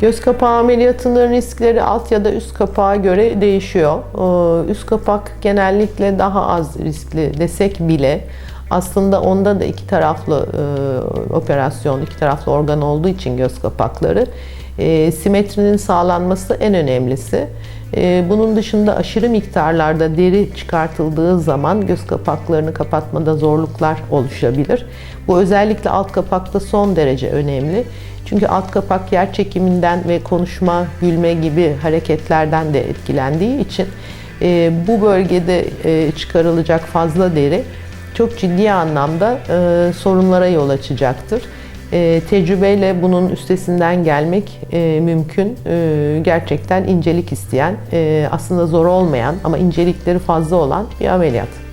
Göz kapağı ameliyatının riskleri alt ya da üst kapağa göre değişiyor. Ee, Üst kapak genellikle daha az riskli desek bile aslında onda da iki taraflı e, operasyon, iki taraflı organ olduğu için göz kapakları e, simetrinin sağlanması en önemlisi. E, Bunun dışında aşırı miktarlarda deri çıkartıldığı zaman göz kapaklarını kapatmada zorluklar oluşabilir. Bu özellikle alt kapakta son derece önemli. Çünkü alt kapak yer çekiminden ve konuşma, gülme gibi hareketlerden de etkilendiği için e, bu bölgede e, çıkarılacak fazla deri çok ciddi anlamda e, sorunlara yol açacaktır. E, tecrübeyle bunun üstesinden gelmek e, mümkün. E, gerçekten incelik isteyen, e, aslında zor olmayan ama incelikleri fazla olan bir ameliyat.